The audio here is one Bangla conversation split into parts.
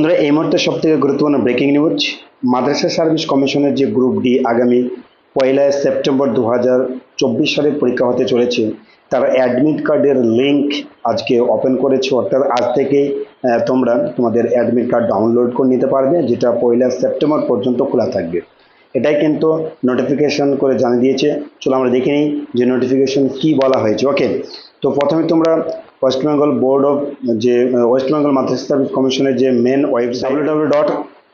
বন্ধুরা, এই মুহূর্তে সব থেকে গুরুত্বপূর্ণ ব্রেকিং নিউজ মাদ্রাসা সার্ভিস কমিশনের যে গ্রুপ ডি আগামী পয়লা সেপ্টেম্বর দু চব্বিশ সালে পরীক্ষা হতে চলেছে, তার অ্যাডমিট কার্ডের লিঙ্ক আজকে ওপেন করেছে। অর্থাৎ আজ থেকেই তোমরা তোমাদের অ্যাডমিট কার্ড ডাউনলোড করে নিতে পারবে, যেটা পয়লা সেপ্টেম্বর পর্যন্ত খোলা থাকবে। এটাই কিন্তু নোটিফিকেশন করে জানিয়ে দিয়েছে। চলো আমরা দেখে নিই যে নোটিফিকেশন কি বলা হয়েছে। ওকে তো প্রথমে তোমরা ওয়েস্ট বেঙ্গল বোর্ড অফ যে ওয়েস্ট বেঙ্গল সার্ভিস কমিশনের যে main website W W dot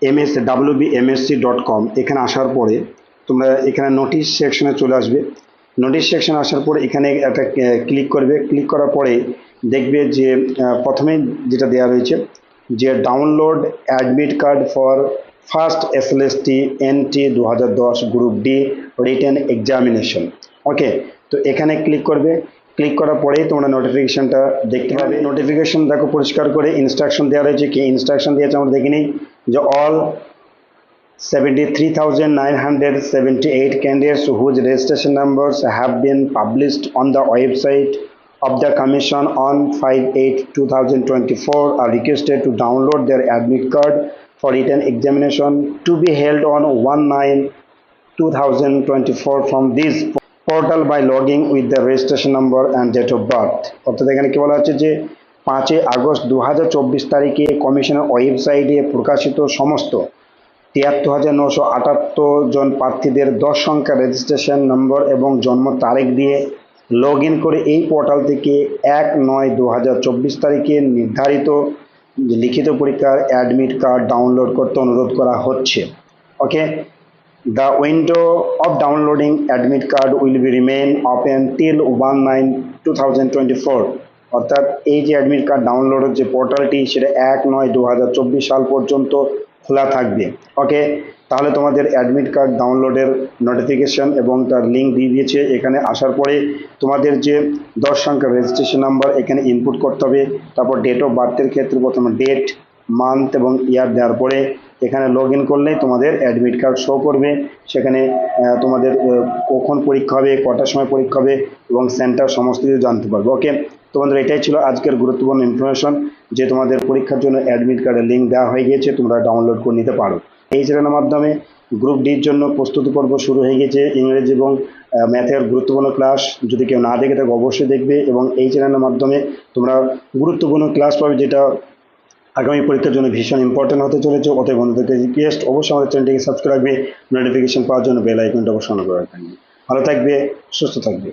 M S W B MSC dot com এখানে আসার পরে তোমরা এখানে নোটিশ সেকশনে চলে আসবে। নোটিশ সেকশন আসার পরে এখানে একটা ক্লিক করবে। ক্লিক করার পরে দেখবে যে প্রথমে যেটা দেওয়া রয়েছে, যে download admit card for first S L S T N T দু হাজার দশ group D written examination okay তো এখানে ক্লিক করবে। ক্লিক করার পরেই তোমরা নোটিফিকেশনটা দেখতে পাবে নোটিফিকেশন দেখো পরিষ্কার করে ইনস্ট্রাকশন দেওয়া রয়েছে কি ইনস্ট্রাকশন দিয়েছে আমরা দেখে নিই যে all 73,978 candidates whose registration numbers have been published on the website of the commission on 5/8/2024 are requested to download their admit card for written examination to be held on 1/9/2024 from this portal by logging with the registration number and date of birth. অর্থাৎ এখানে কী বলা হচ্ছে যে পাঁচই আগস্ট দু হাজার চব্বিশ তারিখে কমিশনের ওয়েবসাইটে প্রকাশিত সমস্ত তিয়াত্তর হাজার নশো আটাত্তর জন প্রার্থীদের দশ সংখ্যা রেজিস্ট্রেশন নম্বর এবং জন্ম তারিখ দিয়ে লগ করে এই পোর্টাল থেকে এক নয় দু তারিখে নির্ধারিত লিখিত পরীক্ষার অ্যাডমিট কার্ড ডাউনলোড করতে অনুরোধ করা হচ্ছে। ওকে The window of downloading admit card will be remain open till 1/9/2024 অর্থাৎ এই যে অ্যাডমিট কার্ড ডাউনলোডের যে পোর্টালটি সেটা এক নয় দু সাল পর্যন্ত খোলা থাকবে। ওকে তাহলে তোমাদের অ্যাডমিট কার্ড ডাউনলোডের নোটিফিকেশন এবং তার লিঙ্ক দিয়ে দিয়েছে। এখানে আসার পরে তোমাদের যে দশ সংখ্যা রেজিস্ট্রেশন নাম্বার এখানে ইনপুট করতে হবে। তারপর ডেট অফ বার্থের ক্ষেত্রে প্রথমে ডেট মান্থ এবং ইয়ার দেওয়ার পরে এখানে লগ ইন করলেই তোমাদের অ্যাডমিট কার্ড শো করবে। সেখানে তোমাদের কখন পরীক্ষা হবে, কটার সময় পরীক্ষা হবে এবং সেন্টার সমস্ত কিছু জানতে পারবে। ওকে তোমাদের এটাই ছিল আজকের গুরুত্বপূর্ণ ইনফরমেশন যে তোমাদের পরীক্ষার জন্য অ্যাডমিট কার্ডের লিঙ্ক দেওয়া হয়ে গিয়েছে, তোমরা ডাউনলোড করে নিতে পারো। এই চ্যানেলের মাধ্যমে গ্রুপ ডির জন্য প্রস্তুতি পর্ব শুরু হয়ে গেছে ইংরেজি এবং ম্যাথের গুরুত্বপূর্ণ ক্লাস যদি কেউ না দেখে থাকে, অবশ্যই দেখবে এবং এই চ্যানেলের মাধ্যমে তোমরা গুরুত্বপূর্ণ ক্লাস পাবে যেটা আগামী পরীক্ষার জন্য ভীষণ ইম্পর্টেন্ট হতে চলেছে। অতএব বন্ধুদেরকে রিকোয়েস্ট অবশ্যই আমাদের চ্যানেলটিকে সাবস্ক্রাইব রাখবে নোটিফিকেশন পাওয়ার জন্য বেল আইকনটা অবশ্যই অন করে রাখবেন। ভালো থাকবে, সুস্থ থাকবে।